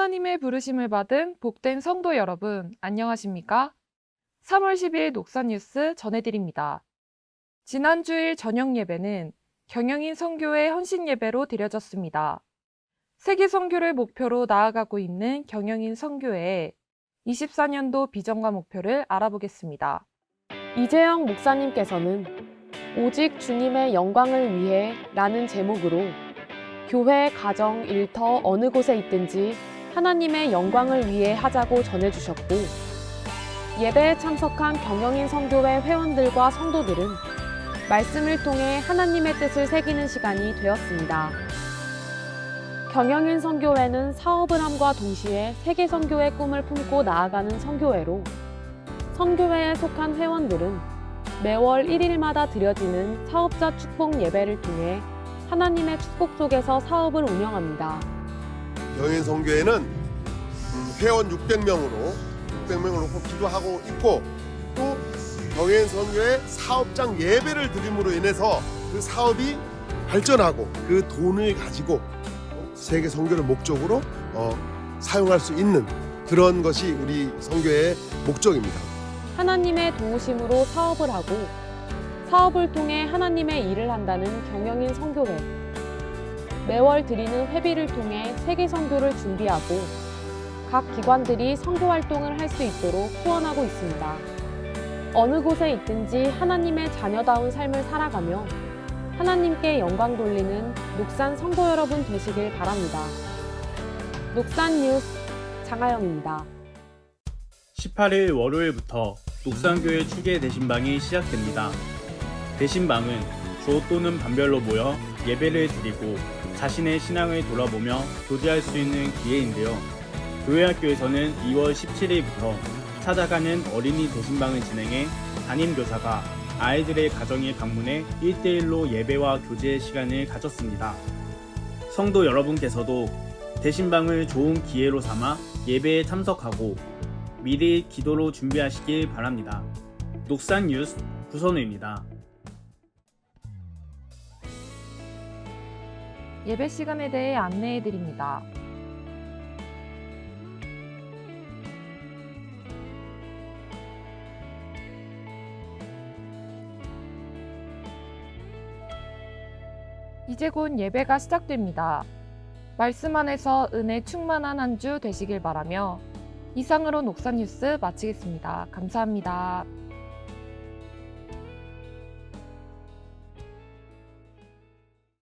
하나님의 부르심을 받은 복된 성도 여러분, 안녕하십니까? 3월 10일 녹산 뉴스 전해드립니다. 지난 주일 저녁 예배는 경영인 선교회 헌신 예배로 드려졌습니다. 세계 선교를 목표로 나아가고 있는 경영인 선교회의 24년도 비전과 목표를 알아보겠습니다. 이재영 목사님께서는 오직 주님의 영광을 위해 라는 제목으로 교회, 가정, 일터 어느 곳에 있든지 하나님의 영광을 위해 하자고 전해주셨고 예배에 참석한 경영인 성교회 회원들과 성도들은 말씀을 통해 하나님의 뜻을 새기는 시간이 되었습니다. 경영인 선교회는 사업을 함과 동시에 세계 선교의 꿈을 품고 나아가는 선교회로 선교회에 속한 회원들은 매월 1일마다 드려지는 사업자 축복 예배를 통해 하나님의 축복 속에서 사업을 운영합니다. 경인 성교회는 음, 회원 600명으로 600명을 놓고 기도하고 있고 또 경인 성교회 사업장 예배를 드림으로 인해서 그 사업이 발전하고 그 돈을 가지고 세계 선교를 목적으로 어, 사용할 수 있는 그런 것이 우리 선교의 목적입니다. 하나님의 도우심으로 사업을 하고 사업을 통해 하나님의 일을 한다는 경영인 선교회. 매월 드리는 회비를 통해 세계 선교를 준비하고 각 기관들이 선교 활동을 할 수 있도록 후원하고 있습니다. 어느 곳에 있든지 하나님의 자녀다운 삶을 살아가며 하나님께 영광 돌리는 녹산 성도 여러분 되시길 바랍니다. 녹산 뉴스 장하영입니다. 18일 월요일부터 녹산교회 추계 대신방이 시작됩니다. 대신방은 조 또는 반별로 모여 예배를 드리고 자신의 신앙을 돌아보며 교제할 수 있는 기회인데요. 교회학교에서는 2월 17일부터 찾아가는 어린이 대신방을 진행해 담임교사가 아이들의 가정에 방문해 1대1로 예배와 교제의 시간을 가졌습니다. 성도 여러분께서도 대신방을 좋은 기회로 삼아 예배에 참석하고 미리 기도로 준비하시길 바랍니다. 녹산 뉴스 구선우입니다. 예배 시간에 대해 안내해 드립니다. 이제 곧 예배가 시작됩니다. 말씀 안에서 은혜 충만한 한 주 되시길 바라며 이상으로 녹산 뉴스 마치겠습니다. 감사합니다.